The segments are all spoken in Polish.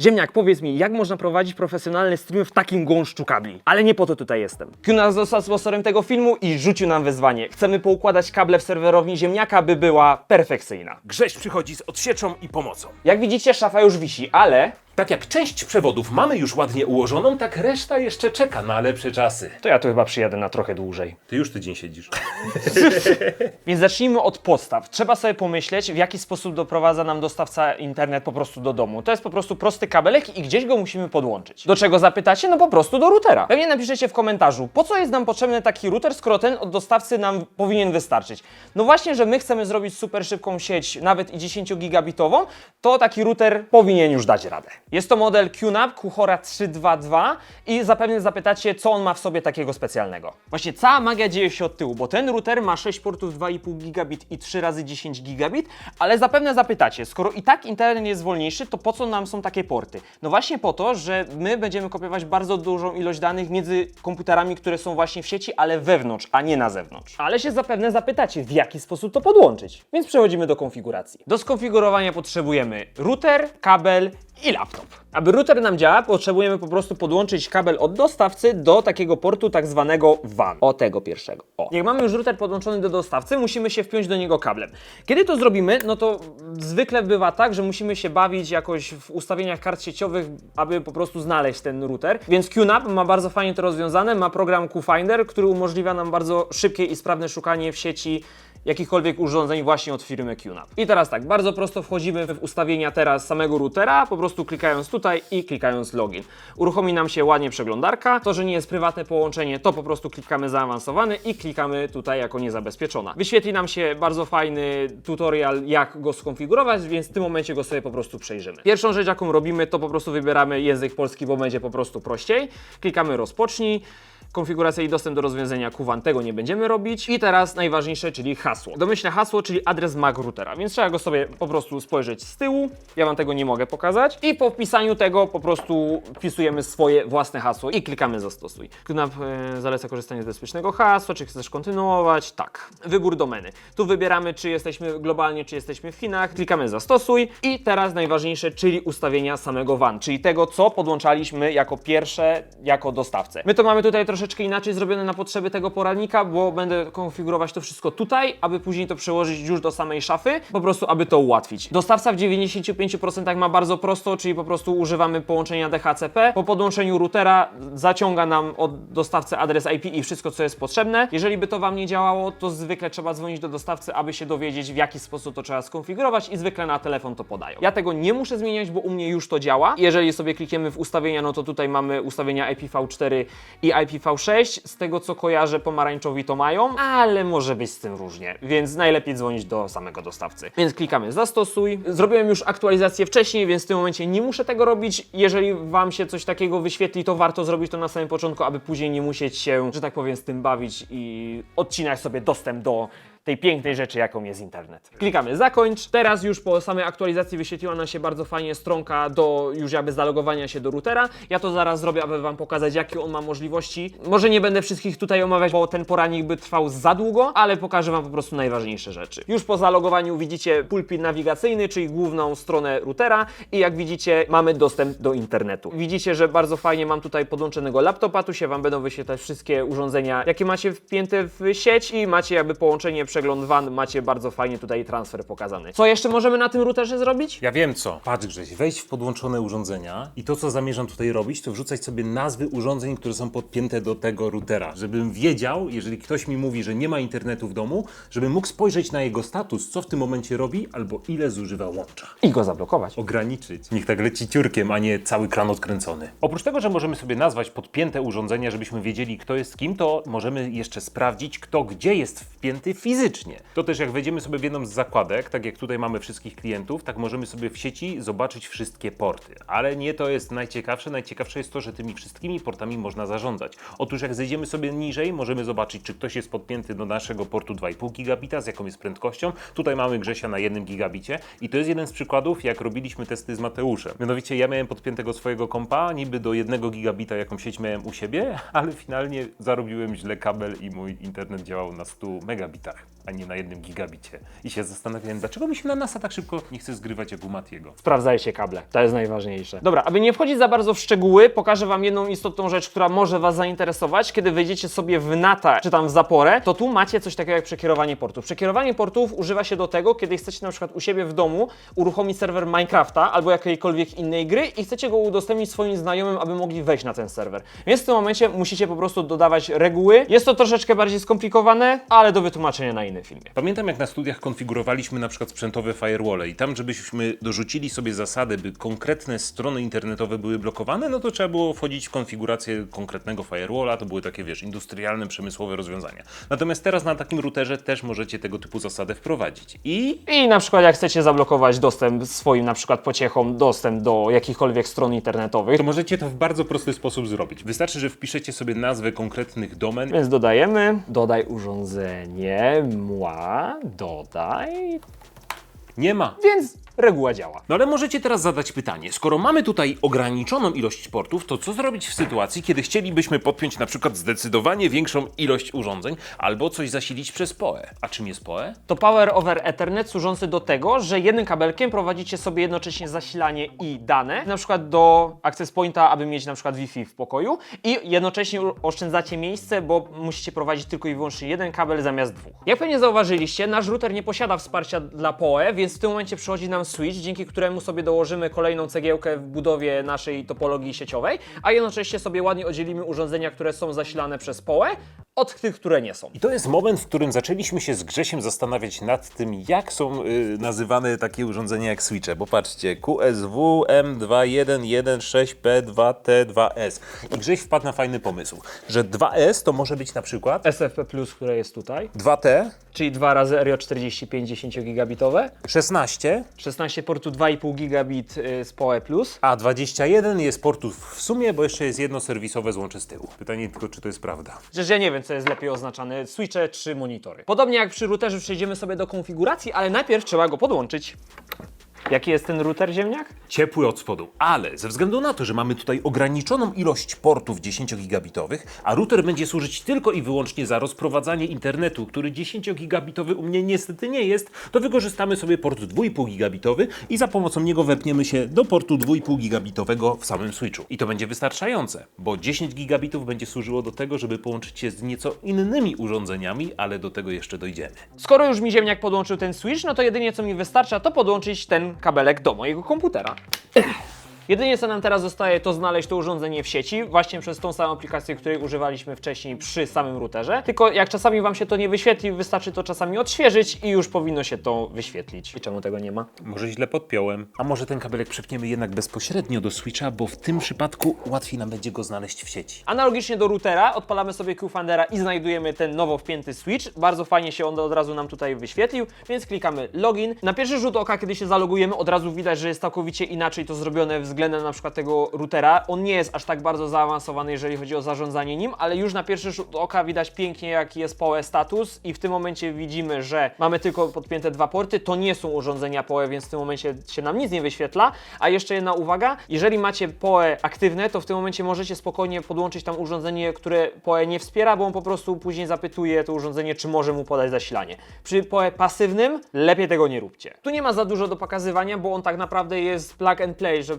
Ziemniak, powiedz mi, jak można prowadzić profesjonalny stream w takim gąszczu kabli? Ale nie po to tutaj jestem. Q nas został sponsorem tego filmu i rzucił nam wyzwanie. Chcemy poukładać kable w serwerowni Ziemniaka, by była perfekcyjna. Grześ przychodzi z odsieczą i pomocą. Jak widzicie, szafa już wisi, ale Tak jak część przewodów mamy już ładnie ułożoną, tak reszta jeszcze czeka na lepsze czasy. to ja tu chyba przyjadę na trochę dłużej. Ty już tydzień siedzisz. Więc zacznijmy od podstaw. Trzeba sobie pomyśleć, w jaki sposób doprowadza nam dostawca internet po prostu do domu. To jest po prostu prosty kabelek i gdzieś go musimy podłączyć. Do czego zapytacie? No po prostu do routera. Pewnie napiszecie w komentarzu, po co jest nam potrzebny taki router, skoro ten od dostawcy nam powinien wystarczyć. No właśnie, że my chcemy zrobić super szybką sieć, nawet i 10 gigabitową, to taki router powinien już dać radę. Jest to model QNAP Kuchora 322 i zapewne zapytacie, co on ma w sobie takiego specjalnego. Właśnie cała magia dzieje się od tyłu, bo ten router ma 6 portów 2,5 gigabit i 3 razy 10 gigabit, ale zapewne zapytacie, skoro i tak internet jest wolniejszy, to po co nam są takie porty? No właśnie po to, że my będziemy kopiować bardzo dużą ilość danych między komputerami, które są właśnie w sieci, ale wewnątrz, a nie na zewnątrz. Ale się zapewne zapytacie, w jaki sposób to podłączyć. Więc przechodzimy do konfiguracji. Do skonfigurowania potrzebujemy router, kabel i laptop. Aby router nam działa, potrzebujemy po prostu podłączyć kabel od dostawcy do takiego portu tak zwanego WAN. O tego pierwszego. O. Jak mamy już router podłączony do dostawcy, musimy się wpiąć do niego kablem. Kiedy to zrobimy, no to zwykle bywa tak, że musimy się bawić jakoś w ustawieniach kart sieciowych, aby po prostu znaleźć ten router. Więc QNAP ma bardzo fajnie to rozwiązane, ma program QFinder, który umożliwia nam bardzo szybkie i sprawne szukanie w sieci jakichkolwiek urządzeń właśnie od firmy QNAP. I teraz tak, bardzo prosto wchodzimy w ustawienia teraz samego routera, po prostu klikając tutaj i klikając login. Uruchomi nam się ładnie przeglądarka. To, że nie jest prywatne połączenie, to po prostu klikamy zaawansowany i klikamy tutaj jako niezabezpieczona. Wyświetli nam się bardzo fajny tutorial, jak go skonfigurować, więc w tym momencie go sobie po prostu przejrzymy. Pierwszą rzecz, jaką robimy, to po prostu wybieramy język polski, bo będzie po prostu prościej. Klikamy rozpocznij. Konfiguracja i dostęp do rozwiązania Kuwan tego nie będziemy robić. I teraz najważniejsze, czyli hasło. Domyślne hasło, czyli adres MAC routera, więc trzeba go sobie po prostu spojrzeć z tyłu. Ja Wam tego nie mogę pokazać. I po wpisaniu tego po prostu wpisujemy swoje własne hasło i klikamy zastosuj. KNAP e, zaleca korzystanie z bezpiecznego hasła, czy chcesz kontynuować? Tak. Wybór domeny. Tu wybieramy, czy jesteśmy globalnie, czy jesteśmy w Chinach. Klikamy zastosuj i teraz najważniejsze, czyli ustawienia samego WAN, czyli tego, co podłączaliśmy jako pierwsze, jako dostawcę. My to mamy tutaj troszeczkę inaczej zrobione na potrzeby tego poradnika, bo będę konfigurować to wszystko tutaj, aby później to przełożyć już do samej szafy, po prostu aby to ułatwić. Dostawca w 95% ma bardzo prosto, czyli po prostu używamy połączenia DHCP. Po podłączeniu routera zaciąga nam od dostawcy adres IP i wszystko, co jest potrzebne. Jeżeli by to Wam nie działało, to zwykle trzeba dzwonić do dostawcy, aby się dowiedzieć, w jaki sposób to trzeba skonfigurować i zwykle na telefon to podają. Ja tego nie muszę zmieniać, bo u mnie już to działa. Jeżeli sobie klikniemy w ustawienia, no to tutaj mamy ustawienia IPv4 i IPv6. Z tego, co kojarzę, pomarańczowi to mają, ale może być z tym różnie, więc najlepiej dzwonić do samego dostawcy. Więc klikamy zastosuj. Zrobiłem już aktualizację wcześniej, więc w tym momencie nie muszę tego robić. Jeżeli Wam się coś takiego wyświetli, to warto zrobić to na samym początku, aby później nie musieć się, że tak powiem, z tym bawić i odcinać sobie dostęp do tej pięknej rzeczy, jaką jest internet. Klikamy zakończ. Teraz już po samej aktualizacji wyświetliła nam się bardzo fajnie stronka do już jakby zalogowania się do routera. Ja to zaraz zrobię, aby Wam pokazać, jakie on ma możliwości. Może nie będę wszystkich tutaj omawiać, bo ten poranik by trwał za długo, ale pokażę Wam po prostu najważniejsze rzeczy. Już po zalogowaniu widzicie pulpit nawigacyjny, czyli główną stronę routera i jak widzicie mamy dostęp do internetu. Widzicie, że bardzo fajnie mam tutaj podłączonego laptopa, tu się Wam będą wyświetlać wszystkie urządzenia, jakie macie wpięte w sieć i macie jakby połączenie przegląd WAN, macie bardzo fajnie tutaj transfer pokazany. Co jeszcze możemy na tym routerze zrobić? Ja wiem co. Patrz Grześ, wejść w podłączone urządzenia i to co zamierzam tutaj robić, to wrzucać sobie nazwy urządzeń, które są podpięte do tego routera. Żebym wiedział, jeżeli ktoś mi mówi, że nie ma internetu w domu, żebym mógł spojrzeć na jego status, co w tym momencie robi, albo ile zużywa łącza. I go zablokować. ograniczyć. Niech tak leci ciurkiem, a nie cały kran odkręcony. Oprócz tego, że możemy sobie nazwać podpięte urządzenia, żebyśmy wiedzieli, kto jest kim, to możemy jeszcze sprawdzić, kto gdzie jest wpięty fizycznie. To też jak wejdziemy sobie w jedną z zakładek, tak jak tutaj mamy wszystkich klientów, tak możemy sobie w sieci zobaczyć wszystkie porty. Ale nie to jest najciekawsze. Najciekawsze jest to, że tymi wszystkimi portami można zarządzać. Otóż jak zejdziemy sobie niżej, możemy zobaczyć, czy ktoś jest podpięty do naszego portu 2,5 gigabita, z jaką jest prędkością. Tutaj mamy Grzesia na 1 gigabicie i to jest jeden z przykładów, jak robiliśmy testy z Mateuszem. Mianowicie ja miałem podpiętego swojego kompa niby do 1 gigabita, jaką sieć miałem u siebie, ale finalnie zarobiłem źle kabel i mój internet działał na 100 megabitach. A nie na jednym gigabicie. I się zastanawiałem, dlaczego mi się na NASA tak szybko nie chce zgrywać jak u Matiego. Sprawdzajcie kable, to jest najważniejsze. Dobra, aby nie wchodzić za bardzo w szczegóły, pokażę Wam jedną istotną rzecz, która może Was zainteresować. Kiedy wejdziecie sobie w NATA czy tam w zaporę, to tu macie coś takiego jak przekierowanie portów. Przekierowanie portów używa się do tego, kiedy chcecie na przykład u siebie w domu uruchomić serwer Minecrafta albo jakiejkolwiek innej gry i chcecie go udostępnić swoim znajomym, aby mogli wejść na ten serwer. Więc w tym momencie musicie po prostu dodawać reguły. Jest to troszeczkę bardziej skomplikowane, ale do wytłumaczenia na innym filmie. Pamiętam, jak na studiach konfigurowaliśmy na przykład sprzętowe firewall i tam, żebyśmy dorzucili sobie zasady, by konkretne strony internetowe były blokowane, no to trzeba było wchodzić w konfigurację konkretnego firewalla, to były takie, wiesz, industrialne, przemysłowe rozwiązania. Natomiast teraz na takim routerze też możecie tego typu zasadę wprowadzić. I I na przykład jak chcecie zablokować dostęp swoim na przykład pociechom, dostęp do jakichkolwiek stron internetowych, to możecie to w bardzo prosty sposób zrobić. Wystarczy, że wpiszecie sobie nazwę konkretnych domen więc dodajemy, dodaj urządzenie, mła, dodaj, Nie ma. więc reguła działa. No ale możecie teraz zadać pytanie, skoro mamy tutaj ograniczoną ilość portów, to co zrobić w sytuacji, kiedy chcielibyśmy podpiąć na przykład zdecydowanie większą ilość urządzeń albo coś zasilić przez PoE? A czym jest PoE? To Power over Ethernet służący do tego, że jednym kabelkiem prowadzicie sobie jednocześnie zasilanie i dane, na przykład do access pointa, aby mieć na przykład Wi-Fi w pokoju i jednocześnie oszczędzacie miejsce, bo musicie prowadzić tylko i wyłącznie jeden kabel zamiast dwóch. Jak pewnie zauważyliście, nasz router nie posiada wsparcia dla PoE, więc w tym momencie przychodzi nam switch, dzięki któremu sobie dołożymy kolejną cegiełkę w budowie naszej topologii sieciowej, a jednocześnie sobie ładnie oddzielimy urządzenia, które są zasilane przez PoE od tych, które nie są. I to jest moment, w którym zaczęliśmy się z Grzesiem zastanawiać nad tym, jak są y, nazywane takie urządzenia jak switche. Bo patrzcie, QSW M21116P2T2S. I Grześ wpadł na fajny pomysł, że 2S to może być na przykład SFP+, które jest tutaj, 2T, czyli 2 razy RJ45 10 gigabitowe, 16, 16 portu 2,5 gigabit y, z PoE+, a 21 jest portów w sumie, bo jeszcze jest jedno serwisowe złącze z tyłu. Pytanie tylko, czy to jest prawda. Przecież ja nie wiem, co jest lepiej oznaczane, switche czy monitory. Podobnie jak przy routerze przejdziemy sobie do konfiguracji, ale najpierw trzeba go podłączyć. Jaki jest ten router ziemniak? ciepły od spodu, ale ze względu na to, że mamy tutaj ograniczoną ilość portów 10-gigabitowych, a router będzie służyć tylko i wyłącznie za rozprowadzanie internetu, który 10-gigabitowy u mnie niestety nie jest, to wykorzystamy sobie port 2,5-gigabitowy i za pomocą niego wepniemy się do portu 2,5-gigabitowego w samym switchu. I to będzie wystarczające, bo 10 gigabitów będzie służyło do tego, żeby połączyć się z nieco innymi urządzeniami, ale do tego jeszcze dojdziemy. Skoro już mi ziemniak podłączył ten switch, no to jedynie co mi wystarcza, to podłączyć ten kabelek do mojego komputera. Jedynie co nam teraz zostaje, to znaleźć to urządzenie w sieci, właśnie przez tą samą aplikację, której używaliśmy wcześniej przy samym routerze. Tylko jak czasami Wam się to nie wyświetli, wystarczy to czasami odświeżyć i już powinno się to wyświetlić. I czemu tego nie ma? Może źle podpiąłem. A może ten kabelek przepniemy jednak bezpośrednio do switcha, bo w tym przypadku łatwiej nam będzie go znaleźć w sieci. Analogicznie do routera odpalamy sobie QFundera i znajdujemy ten nowo wpięty switch. Bardzo fajnie się on od razu nam tutaj wyświetlił, więc klikamy login. Na pierwszy rzut oka, kiedy się zalogujemy, od razu widać, że jest całkowicie inaczej to zrobione względem na przykład tego routera. On nie jest aż tak bardzo zaawansowany, jeżeli chodzi o zarządzanie nim, ale już na pierwszy rzut oka widać pięknie, jaki jest PoE status i w tym momencie widzimy, że mamy tylko podpięte dwa porty. To nie są urządzenia PoE, więc w tym momencie się nam nic nie wyświetla. A jeszcze jedna uwaga, jeżeli macie PoE aktywne, to w tym momencie możecie spokojnie podłączyć tam urządzenie, które PoE nie wspiera, bo on po prostu później zapytuje to urządzenie, czy może mu podać zasilanie. Przy PoE pasywnym lepiej tego nie róbcie. Tu nie ma za dużo do pokazywania, bo on tak naprawdę jest plug and play, że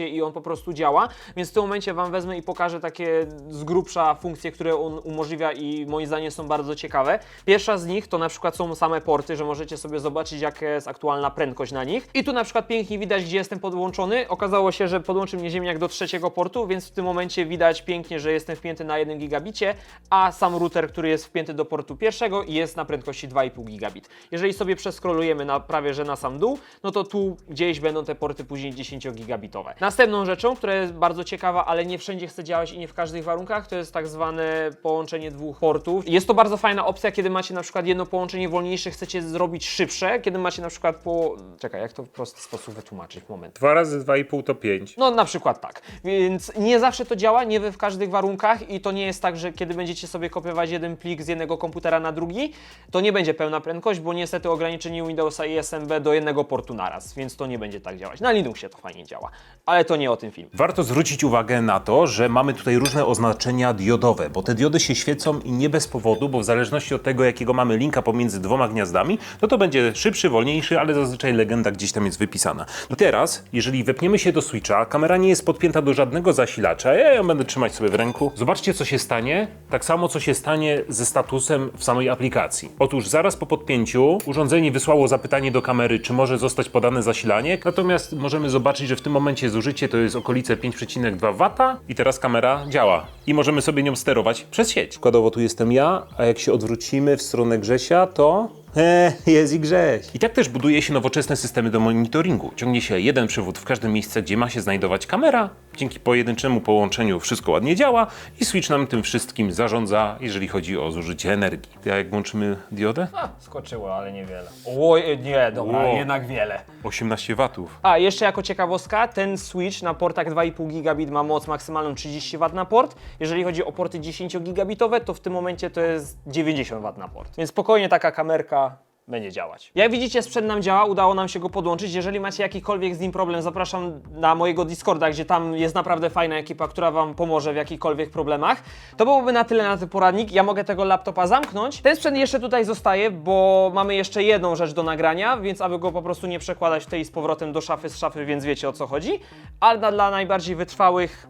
i on po prostu działa, więc w tym momencie Wam wezmę i pokażę takie z grubsza funkcje, które on umożliwia i moim zdaniem są bardzo ciekawe. Pierwsza z nich to na przykład są same porty, że możecie sobie zobaczyć jaka jest aktualna prędkość na nich. I tu na przykład pięknie widać, gdzie jestem podłączony. Okazało się, że podłączył mnie ziemniak do trzeciego portu, więc w tym momencie widać pięknie, że jestem wpięty na 1 gigabicie, a sam router, który jest wpięty do portu pierwszego jest na prędkości 2,5 gigabit. Jeżeli sobie przeskrolujemy na prawie, że na sam dół, no to tu gdzieś będą te porty później 10 gigabitowe. Następną rzeczą, która jest bardzo ciekawa, ale nie wszędzie chce działać i nie w każdych warunkach, to jest tak zwane połączenie dwóch portów. Jest to bardzo fajna opcja, kiedy macie na przykład jedno połączenie wolniejsze, chcecie zrobić szybsze, kiedy macie na przykład po... Czekaj, jak to w prosty sposób wytłumaczyć? Moment. 2 razy 2,5 to 5. No na przykład tak. Więc nie zawsze to działa, nie we w każdych warunkach i to nie jest tak, że kiedy będziecie sobie kopiować jeden plik z jednego komputera na drugi, to nie będzie pełna prędkość, bo niestety ograniczenie Windowsa i SMB do jednego portu naraz, więc to nie będzie tak działać. Na Linuxie to fajnie działa. Ale to nie o tym film. Warto zwrócić uwagę na to, że mamy tutaj różne oznaczenia diodowe, bo te diody się świecą i nie bez powodu, bo w zależności od tego, jakiego mamy linka pomiędzy dwoma gniazdami, no to będzie szybszy, wolniejszy, ale zazwyczaj legenda gdzieś tam jest wypisana. I teraz, jeżeli wepniemy się do switcha, kamera nie jest podpięta do żadnego zasilacza, ja ją będę trzymać sobie w ręku. Zobaczcie, co się stanie, tak samo co się stanie ze statusem w samej aplikacji. Otóż zaraz po podpięciu urządzenie wysłało zapytanie do kamery, czy może zostać podane zasilanie, natomiast możemy zobaczyć, że w tym momencie zużycie to jest okolice 5,2 W i teraz kamera działa i możemy sobie nią sterować przez sieć. Przykładowo tu jestem ja, a jak się odwrócimy w stronę Grzesia, to He, jest i Grześ. I tak też buduje się nowoczesne systemy do monitoringu. Ciągnie się jeden przewód w każde miejsce, gdzie ma się znajdować kamera. Dzięki pojedynczemu połączeniu wszystko ładnie działa i switch nam tym wszystkim zarządza, jeżeli chodzi o zużycie energii. A jak włączymy diodę? A, skoczyło, ale niewiele. Oj, nie, dobra, Wow. jednak wiele. 18 watów. A, jeszcze jako ciekawostka, ten switch na portach 2,5 gigabit ma moc maksymalną 30 W na port. Jeżeli chodzi o porty 10 gigabitowe, to w tym momencie to jest 90 W na port. Więc spokojnie taka kamerka będzie działać. Jak widzicie, sprzęt nam działa, udało nam się go podłączyć. Jeżeli macie jakikolwiek z nim problem, zapraszam na mojego Discorda, gdzie tam jest naprawdę fajna ekipa, która Wam pomoże w jakichkolwiek problemach. To byłoby na tyle na ten poradnik. Ja mogę tego laptopa zamknąć. Ten sprzęt jeszcze tutaj zostaje, bo mamy jeszcze jedną rzecz do nagrania, więc aby go po prostu nie przekładać tej z powrotem do szafy z szafy, więc wiecie o co chodzi. Ale dla- dla najbardziej wytrwałych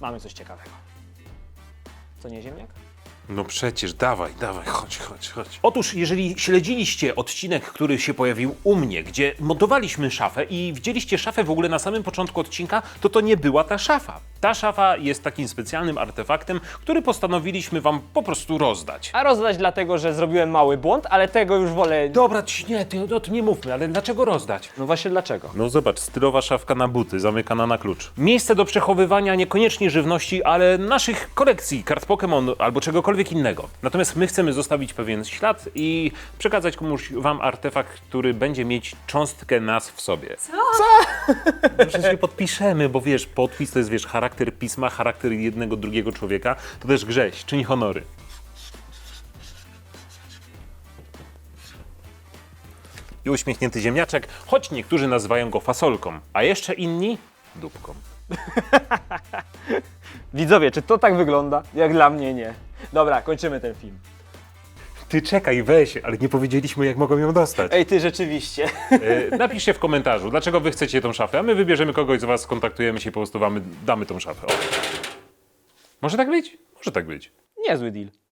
mamy coś ciekawego. Co nie ziemniak? No przecież, dawaj, dawaj, chodź, chodź, chodź. Otóż, jeżeli śledziliście odcinek, który się pojawił u mnie, gdzie montowaliśmy szafę i widzieliście szafę w ogóle na samym początku odcinka, to to nie była ta szafa. Ta szafa jest takim specjalnym artefaktem, który postanowiliśmy wam po prostu rozdać. A rozdać dlatego, że zrobiłem mały błąd, ale tego już wolę. Dobra, ci- nie, ty, o tym nie mówmy, ale dlaczego rozdać? No właśnie dlaczego? No zobacz, stylowa szafka na buty, zamykana na klucz. Miejsce do przechowywania niekoniecznie żywności, ale naszych kolekcji, kart Pokémon albo czegokolwiek innego. Natomiast my chcemy zostawić pewien ślad i przekazać komuś wam artefakt, który będzie mieć cząstkę nas w sobie. Co? Przecież się podpiszemy, bo wiesz, podpis to jest, wiesz, charakter pisma, charakter jednego, drugiego człowieka. To też grześ, czyń honory. I uśmiechnięty ziemniaczek, choć niektórzy nazywają go fasolką, a jeszcze inni dupką. Widzowie, czy to tak wygląda? Jak dla mnie nie. Dobra, kończymy ten film. Ty czekaj, weź, ale nie powiedzieliśmy, jak mogą ją dostać. Ej, ty rzeczywiście. E, napiszcie w komentarzu, dlaczego wy chcecie tą szafę, a my wybierzemy kogoś z was, skontaktujemy się i po prostu wamy, damy tą szafę. O. Może tak być? Może tak być. Niezły deal.